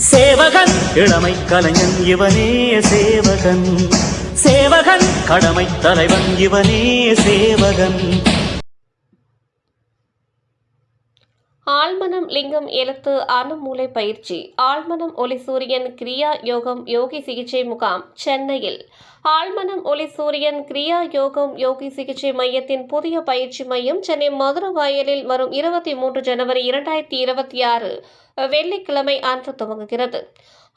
சேவகன். இளமை கலைஞன் இவனே சேவகன். சேவகன். கடமை தலைவன் இவனே சேவகன். ஆழ்மனம் லிங்கம் எழுத்து அணுமூலை பயிற்சி. ஆழ்மனம் ஒளி சூரியன் கிரியா யோகம் யோகி சிகிச்சை முகாம் சென்னையில். ஆழ்மனம் ஒளி சூரியன் கிரியா யோகம் யோகி சிகிச்சை மையத்தின் புதிய பயிற்சி மையம் சென்னை மதுரவாயலில் வரும் இருபத்தி மூன்று ஜனவரி இரண்டாயிரத்தி இருபத்தி ஆறு வெள்ளிக்கிழமை அன்று துவங்குகிறது.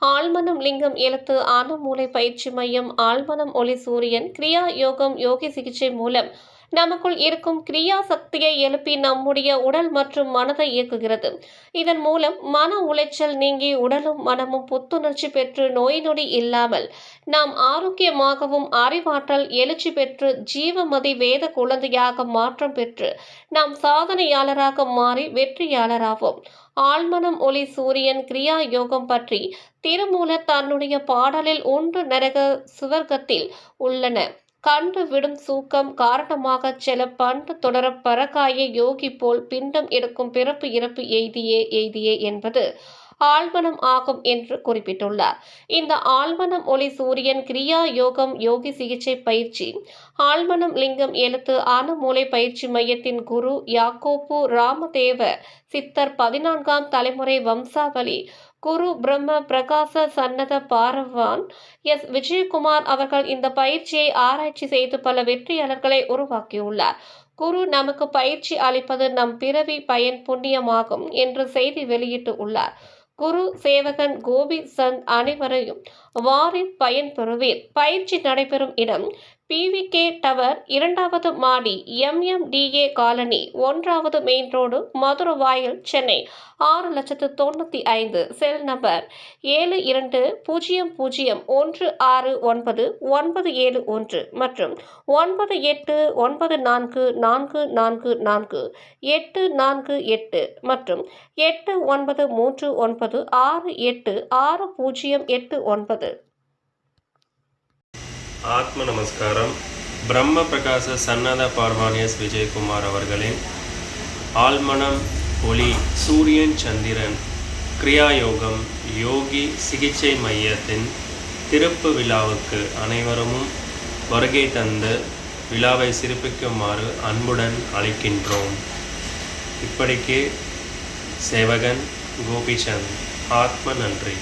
ஆழ்மனம் லிங்கம் எழுத்து அணுமூலை பயிற்சி மையம் ஆழ்மனம் ஒளி சூரியன் கிரியா யோகம் யோகி சிகிச்சை மூலம் நமக்குள் இருக்கும் கிரியா சக்தியை எழுப்பி நம்முடைய உடல் மற்றும் மனதை இயக்குகிறது. இதன் மூலம் மன உளைச்சல் நீங்கி உடலும் மனமும் புத்துணர்ச்சி பெற்று நோய் நொடி இல்லாமல் நாம் ஆரோக்கியமாகவும் அறிவாற்றல் எழுச்சி பெற்று ஜீவமதி வேத குழந்தையாக மாற்றம் பெற்று நாம் சாதனையாளராக மாறி வெற்றியாளராகும் ஆழ்மனம் ஒளி சூரியன் கிரியா யோகம் பற்றி திருமூலர் தன்னுடைய பாடலில் ஒன்று நரக சுவர்க்கத்தில் உள்ளன. கண்டு விடும் சூக்கம் காரணமாக செல பண்டு தொடர பரகாய யோகி போல் பிண்டம் எடுக்கும் பிறப்பு இறப்பு எய்தியே எய்தியே என்பது ஆழ்மனம் ஆகும் என்று குறிப்பிட்டுள்ளார். இந்த ஆழ்மனம் ஒளி சூரியன் கிரியா யோகம் யோகி சிகிச்சை பயிற்சி ஆழ்மனம் லிங்கம் எழுத்து அணுமூலை பயிற்சி மையத்தின் குரு யாக்கோப்பு ராமதேவ சித்தர் பதினான்காம் தலைமுறை வம்சாவளி குரு பிரம்ம பிரகாச சன்னத பாரவான் எஸ் விஜயகுமார் அவர்கள் இந்த பயிற்சியை ஆராய்ச்சி செய்து பல வெற்றியாளர்களை உருவாக்கியுள்ளார். குரு நமக்கு பயிற்சி அளிப்பது நம் பிறவி பயன் புண்ணியமாகும் என்று செய்தி வெளியிட்டு உள்ளார். குரு சேவகன் கோபி சந்த் அனைவரையும் வாரின் பயன்பெறுவீர் பயிற்சி நடைபெறும் இடம் பிவிகே டவர் இரண்டாவது மாடி எம்எம்டிஏ காலனி ஒன்றாவது மெயின் ரோடு மதுரவாயல் சென்னை. ஆறு லட்சத்து தொண்ணூற்றி ஐந்து செல் நம்பர் ஏழு இரண்டு பூஜ்ஜியம் பூஜ்ஜியம் ஒன்று ஆறு ஒன்பது ஒன்பது ஏழு ஒன்று மற்றும் ஒன்பது எட்டு ஒன்பது நான்கு நான்கு நான்கு நான்கு எட்டு நான்கு எட்டு மற்றும் எட்டு ஒன்பது மூன்று ஒன்பது ஆறு எட்டு ஆறு பூஜ்ஜியம் எட்டு ஒன்பது. ஆத்ம நமஸ்காரம் பிரம்ம பிரகாச சன்னத பார்மானியஸ் விஜயகுமார் அவர்களின் ஆழ்மனம் ஒளி சூரியன் சந்திரன் கிரியாயோகம் யோகி சிகிச்சை மையத்தின் திறப்பு விழாவுக்கு அனைவரும் வருகை தந்து விழாவை சிறப்பிக்குமாறு அன்புடன் அழைக்கின்றோம். இப்படிக்கு சேவகன் கோபிச்சந்த் ஆத்ம நன்றி.